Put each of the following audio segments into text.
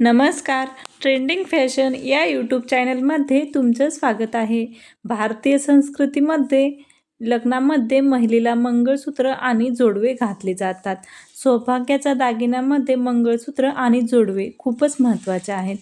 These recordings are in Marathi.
नमस्कार. ट्रेंडिंग फॅशन या यूट्यूब चॅनलमध्ये तुमचं स्वागत आहे. भारतीय संस्कृतीमध्ये लग्नामध्ये महिलेला मंगळसूत्र आणि जोडवे घातले जातात. सौभाग्याच्या दागिन्यामध्ये मंगळसूत्र आणि जोडवे खूपच महत्त्वाचे आहेत.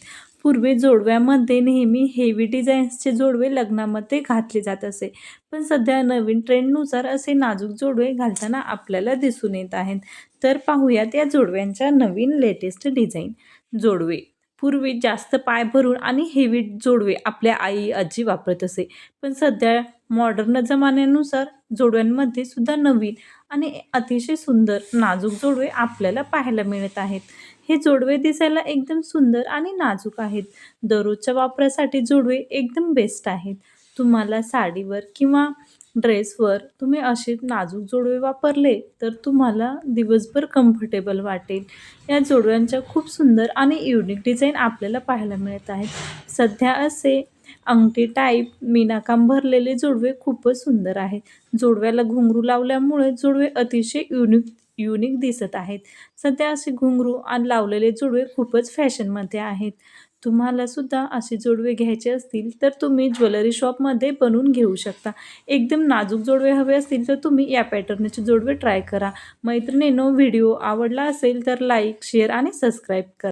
पूर्वी जोडव्यामध्ये नेहमी हेवी डिझाईन्सचे जोडवे लग्नामध्ये घातले जात असे. पण सध्या नवीन ट्रेंडनुसार असे नाजूक जोडवे घालताना आपल्याला दिसून येत आहेत. तर पाहूयात या जोडव्यांच्या नवीन लेटेस्ट डिझाईन जोडवे. पूर्वी जास्त पाय भरून आणि हेवी जोडवे आपल्या आई आजी वापरत असे. पण सध्या मॉडर्न जमान्यानुसार जोडव्यांमध्ये सुद्धा नवीन आणि अतिशय सुंदर नाजूक जोडवे आपल्याला पाहायला मिळत आहेत. हे जोडवे दिसायला एकदम सुंदर आणि नाजूक आहेत. दररोजच्या वापरासाठी जोडवे एकदम बेस्ट आहेत. तुम्हाला साडीवर किंवा ड्रेसवर तुम्ही असे नाजूक जोडवे वापरले तर तुम्हाला दिवसभर कम्फर्टेबल वाटेल. या जोडव्यांच्या खूप सुंदर आणि युनिक डिझाईन आपल्याला पाहायला मिळत आहेत. सध्या असे अंगठी टाईप मीनाकाम भरलेले जोडवे खूपच सुंदर आहेत. जोडव्याला घुंगरू लावल्यामुळे जोडवे अतिशय युनिक युनिक दिसत आहेत. सध्या असे घुंगरू आणि लावलेले जोडवे खूपच फॅशनमध्ये आहेत. तुम्हाला सुद्धा असे जोडवे घ्यायचे असतील तर तुम्ही ज्वेलरी शॉपमध्ये बनवून घेऊ शकता. एकदम नाजूक जोडवे हवे असतील तर तुम्ही या पॅटर्नचे जोडवे ट्राय करा. मैत्रिणीनो व्हिडिओ आवडला असेल तर लाईक शेअर आणि सबस्क्राईब करा.